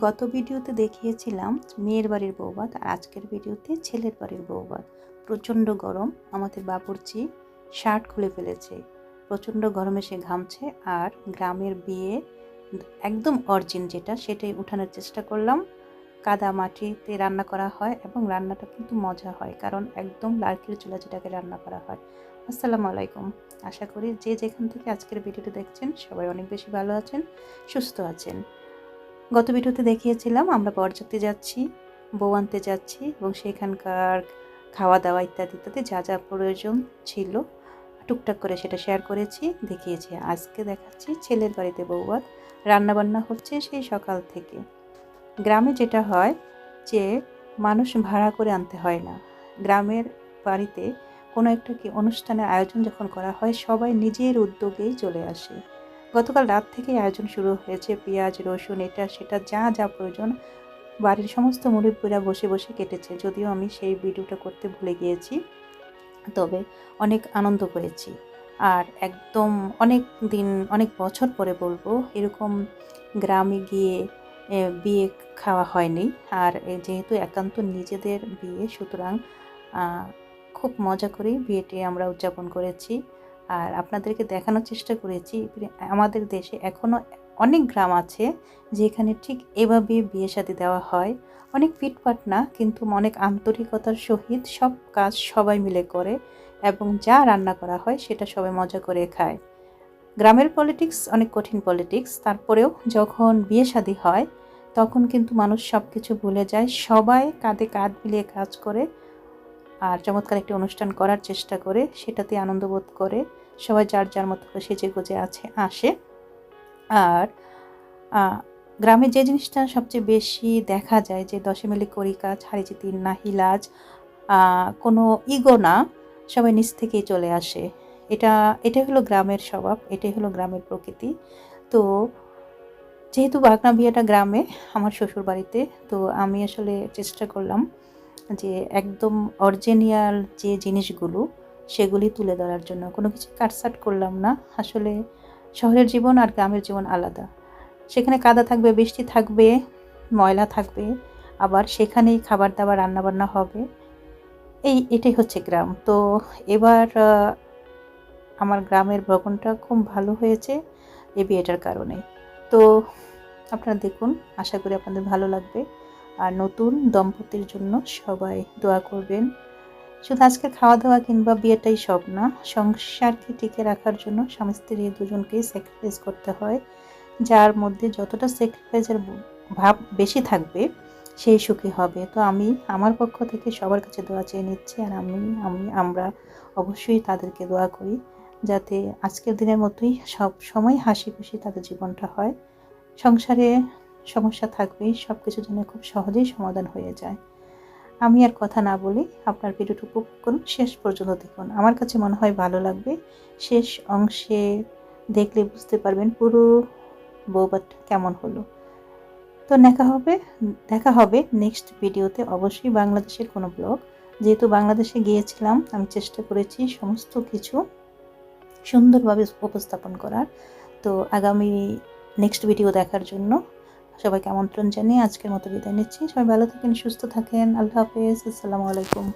গত ভিডিওতে দেখিয়েছিলাম মেয়ের বাড়ির বৌভাত আর আজকের ভিডিওতে ছেলের বাড়ির বৌভাত। প্রচণ্ড গরম, আমাদের বাবুর্চি শার্ট খুলে ফেলেছে। প্রচণ্ড গরমে সে ঘামছে আর গ্রামের বিয়ে একদম অরিজিন যেটা, সেটাই উঠানোর চেষ্টা করলাম। কাদা মাটিতে রান্না করা হয় এবং রান্নাটা কিন্তু মজা হয়, কারণ একদম লার্কির চুলা যেটাকে রান্না করা হয়। আসসালামু আলাইকুম। আশা করি যে যেখান থেকে আজকের ভিডিওটা দেখছেন, সবাই অনেক বেশি ভালো আছেন, সুস্থ আছেন। গত ভিডিওতে দেখিয়েছিলাম, আমরা বরযাত্রী যাচ্ছি, বউ আনতে যাচ্ছি এবং সেখানকার খাওয়া দাওয়া ইত্যাদি ইত্যাদি যা যা প্রয়োজন ছিল, টুকটাক করে সেটা শেয়ার করেছি, দেখিয়েছি। আজকে দেখাচ্ছি ছেলের বাড়িতে বৌবাদ রান্নাবান্না হচ্ছে সেই সকাল থেকে। গ্রামে যেটা হয় যে মানুষ ভাড়া করে আনতে হয় না। গ্রামের বাড়িতে কোনো একটা কি অনুষ্ঠানের আয়োজন যখন করা হয়, সবাই নিজের উদ্যোগেই চলে আসে। গতকাল রাত থেকেই আয়োজন শুরু হয়েছে পেঁয়াজ, রসুন, এটা, সেটা, যা যা প্রয়োজন। বাড়ির সমস্ত মুরব্বীরা বসে বসে কেটেছে, যদিও আমি সেই ভিডিওটা করতে ভুলে গিয়েছি, তবে অনেক আনন্দ করেছি। আর একদম অনেক দিন, অনেক বছর পরে বলব, এরকম গ্রামে গিয়ে বিয়ে খাওয়া হয়নি। আর যেহেতু একান্ত নিজেদের বিয়ে, সুতরাং খুব মজা করেই বিয়েটি আমরা উদযাপন করেছি। আর আপনাদেরকে দেখানোর চেষ্টা করেছি। আমাদের দেশে এখনও অনেক গ্রাম আছে যেখানে ঠিক এভাবে বিয়ে শাদী দেওয়া হয়। অনেক ফিটপাট না, কিন্তু অনেক আন্তরিকতার সহিত সব কাজ সবাই মিলে করে এবং যা রান্না করা হয় সেটা সবাই মজা করে খায়। গ্রামের পলিটিক্স অনেক কঠিন পলিটিক্স তারপরেও যখন বিয়ে শাদী হয়, তখন কিন্তু মানুষ সব কিছু ভুলে যায়। সবাই কাঁধে কাঁধ মিলিয়ে কাজ করে। আর চমৎকার একটি অনুষ্ঠান করার চেষ্টা করে সেটাতে আনন্দ বোধ করে সবাই যার যার মতো করে সেজে গুজে আছে, আসে। আর গ্রামে যে জিনিসটা সবচেয়ে বেশি দেখা যায় যে দশে মিলে করি কাজ তিন না হিলাজ কোনো ইগো না, সবাই নিচ থেকেই চলে আসে। এটা এটাই হলো গ্রামের স্বভাব, এটাই হলো গ্রামের প্রকৃতি। তো যেহেতু বাগনা বিয়েটা গ্রামে, আমার শ্বশুর বাড়িতে তো আমি আসলে চেষ্টা করলাম যে একদম অরিজিনিয়াল যে জিনিসগুলো সেগুলি তুলে ধরার জন্য। কোনো কিছু কাটসাট করলাম না। আসলে শহরের জীবন আর গ্রামের জীবন আলাদা। সেখানে কাদা থাকবে, বৃষ্টি থাকবে, ময়লা থাকবে, আবার সেখানেই খাবার দাবার, রান্নাবান্না হবে। এই, এটাই হচ্ছে গ্রাম। তো এবার আমার গ্রামের ভ্রমণটা খুব ভালো হয়েছে এই বিয়েটার কারণে। তো আপনারা দেখুন, আশা করি আপনাদের ভালো লাগবে। আর নতুন দম্পতির জন্য সবাই দোয়া করবেন। শুধু আজকে খাওয়া দাওয়া কিংবা বিয়েটাই সব না, সংসারকে টিকে রাখার জন্য স্বামী স্ত্রী দুজনকেই স্যাক্রিফাইস করতে হয়। যার মধ্যে যতটা স্যাক্রিফাইসের ভাব বেশি থাকবে, সেই সুখী হবে। তো আমি, আমার পক্ষ থেকে সবার কাছে দোয়া চেয়ে নিচ্ছি আর আমি আমি, আমরা অবশ্যই তাদেরকে দোয়া করি যাতে আজকের দিনের মতোই সব সময় হাসি খুশি তাদের জীবনটা হয়। সংসারে সমস্যা থাকবেই সব কিছু যেন খুব সহজেই সমাধান হয়ে যায়। আমি আর কথা না বলি আপনার ভিডিওটা উপভোগ করুন, শেষ পর্যন্ত দেখুন। আমার কাছে মনে হয় ভালো লাগবে। শেষ অংশে দেখলে বুঝতে পারবেন পুরো বৌবাত কেমন হলো। তো দেখা হবে দেখা হবে নেক্সট ভিডিওতে অবশ্যই বাংলাদেশের কোনো ব্লগ যেহেতু বাংলাদেশে গিয়েছিলাম, আমি চেষ্টা করেছি সমস্ত কিছু সুন্দরভাবে উপস্থাপন করার। তো আগামী নেক্সট ভিডিও দেখার জন্য সবাইকে আমন্ত্রণ জানিয়ে আজকের মতো বিদায় নিচ্ছি। সবাই ভালো থাকেন, সুস্থ থাকেন। আল্লাহ হাফেজ। আসসালামু আলাইকুম।